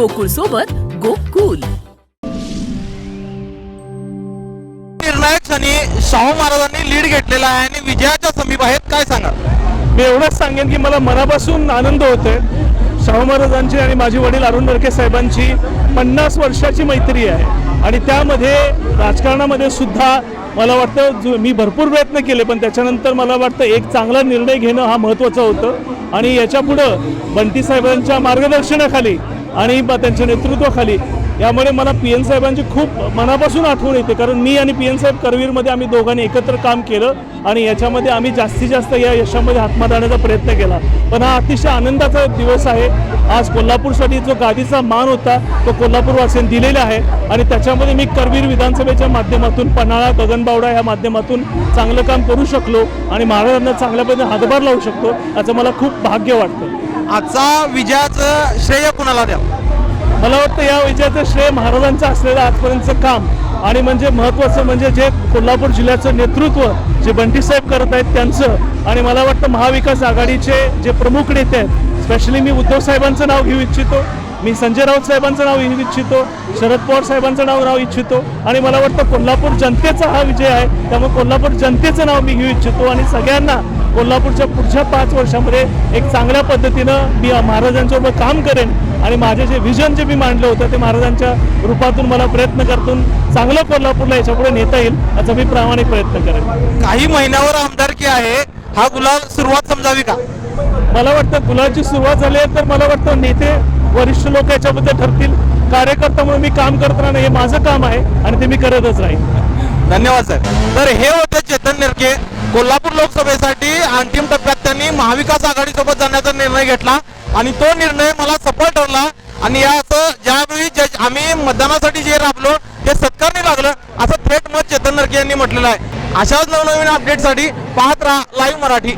गोकुळ सोबत गोकुल. निर्णायक क्षणी शाहू महाराजांनी लीड घेतलेला आहे आणि विजयाच्या समीप आहेत. काय सांगा मी एवढंच सांगेन की मला मनापासून आनंद होतोय. शाहू महाराजांची आणि माझे वडील अरुण डरके साहेबांची पन्नास वर्षाची मैत्री आहे. आणि त्यामध्ये राजकारणामध्ये सुद्धा मला वाटतं जो मी भरपूर प्रयत्न केले पण त्याच्यानंतर मला वाटतं एक चांगला निर्णय घेणं हा महत्त्वाचं होतं. आणि याच्या पुढं बंटी साहेबांच्या मार्गदर्शनाखाली आणि त्यांच्या नेतृत्वाखाली. यामुळे मला पी एन साहेबांची खूप मनापासून आठवण येते. कारण मी आणि पी एन साहेब करवीरमध्ये आम्ही दोघांनी एकत्र काम केलं आणि याच्यामध्ये आम्ही जास्तीत जास्त या यशामध्ये हातमात आणण्याचा प्रयत्न केला. पण हा अतिशय आनंदाचा दिवस आहे. आज कोल्हापूरसाठी जो गादीचा मान होता तो कोल्हापूरवासियांनी दिलेला आहे. आणि त्याच्यामध्ये मी करवीर विधानसभेच्या माध्यमातून पन्हाळा गगनबावडा या माध्यमातून चांगलं काम करू शकलो आणि महाराजांना चांगल्या पद्धतीने हातभार लावू शकतो याचं मला खूप भाग्य वाटतं. आजचा विजयाचं श्रेय कुणाला द्या मला वाटतं या विजयाचं श्रेय महाराजांचं असलेलं आजपर्यंतचं काम आणि म्हणजे महत्त्वाचं म्हणजे जे कोल्हापूर जिल्ह्याचं नेतृत्व जे बंटीसाहेब करत आहेत त्यांचं आणि मला वाटतं महाविकास आघाडीचे जे प्रमुख नेते आहेत स्पेशली मी उद्धव साहेबांचं नाव घेऊ इच्छितो मी संजय राऊत साहेबांचं नाव घेऊ इच्छितो शरद पवार साहेबांचं नाव नाव इच्छितो आणि मला वाटतं कोल्हापूर जनतेचा हा विजय आहे त्यामुळे कोल्हापूर जनतेचं नाव मी घेऊ इच्छितो आणि सगळ्यांना कोल्हापूरच्या पुढच्या पाच वर्षामध्ये एक चांगल्या पद्धतीनं मी महाराजांसोबत काम करेन आणि माझे जे विजन जे मी मांडलं होतं ते महाराजांच्या रूपातून मला प्रयत्न करतून चांगलं कोल्हापूरला याच्यापुढे नेता येईल याचा मी प्रामाणिक प्रयत्न करेन. काही महिन्यावर आमदारकी आहे हा गुलाल सुरुवात समजावी का? मला वाटतं गुलाची सुरुवात झाली आहे तर मला वाटतं नेते वरिष्ठ लोक याच्याबद्दल ठरतील. कार्यकर्ता म्हणून मी काम करत राहणं हे माझं काम आहे आणि ते मी करतच राहीन. धन्यवाद सर. तर हे कोल्हापूर लोकसभेसाठी अंतिम टप्प्यात त्यांनी महाविकास आघाडीसोबत जाण्याचा निर्णय घेतला. आणि तो निर्णय मला सफल ठरला. आणि या असं ज्यावेळी जज आम्ही मतदानासाठी जे राबलो ते सत्कारने लागलं असं थेट मत चेतन नरके यांनी म्हटलेलं आहे. अशाच नवनवीन अपडेटसाठी पाहत राहा लाईव्ह मराठी.